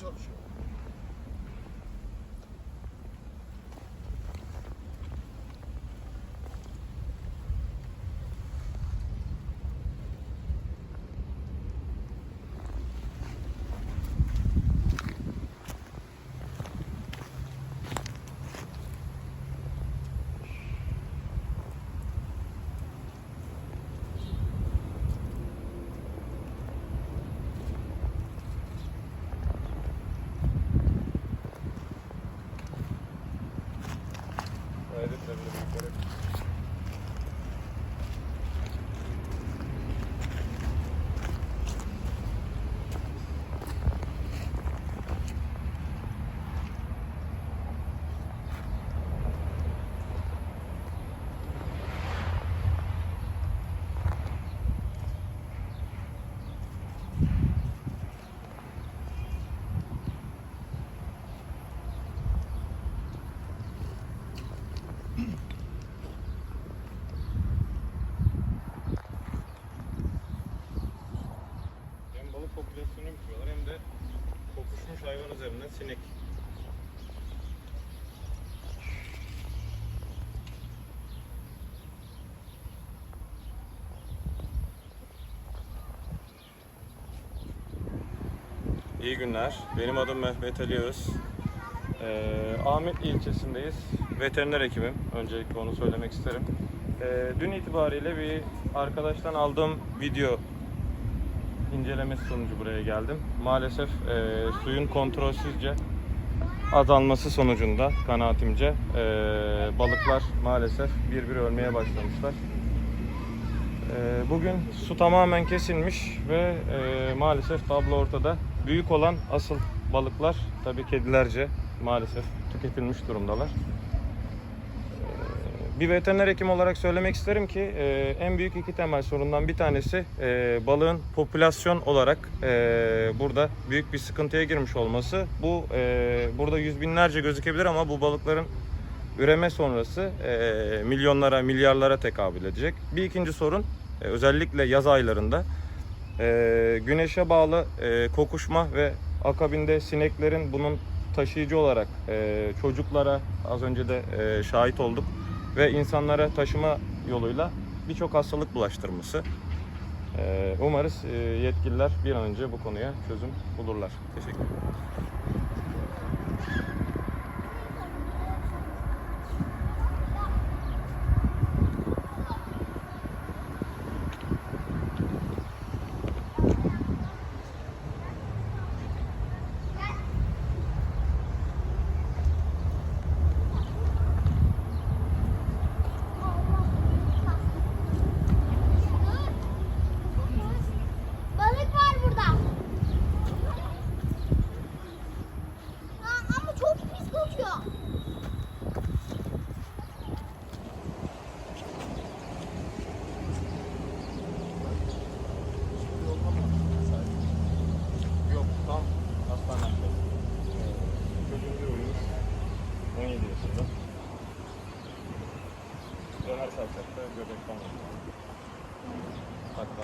çok করে hayvan üzerinden sinek. İyi günler. Benim adım Mehmet Ali Öz. Ee, Ahmetli ilçesindeyiz. Veteriner hekimim. Öncelikle onu söylemek isterim. Ee, dün itibariyle bir arkadaştan aldığım video incelemesi sonucu buraya geldim. Maalesef e, suyun kontrolsüzce azalması sonucunda kanaatimce e, balıklar maalesef bir bir ölmeye başlamışlar. E, bugün su tamamen kesilmiş ve e, maalesef tablo ortada. Büyük olan asıl balıklar tabii kedilerce maalesef tüketilmiş durumdalar. Bir veteriner hekim olarak söylemek isterim ki e, en büyük iki temel sorundan bir tanesi e, balığın popülasyon olarak e, burada büyük bir sıkıntıya girmiş olması. Bu e, burada yüz binlerce gözükebilir ama bu balıkların üreme sonrası e, milyonlara, milyarlara tekabül edecek. Bir ikinci sorun e, özellikle yaz aylarında e, güneşe bağlı e, kokuşma ve akabinde sineklerin bunun taşıyıcı olarak e, çocuklara az önce de e, şahit olduk ve insanlara taşıma yoluyla birçok hastalık bulaştırması. Ee, umarız e, yetkililer bir an önce bu konuya çözüm bulurlar. Teşekkür ederim. geliyorsunuz. Döner salçakta göbek falan. Hatta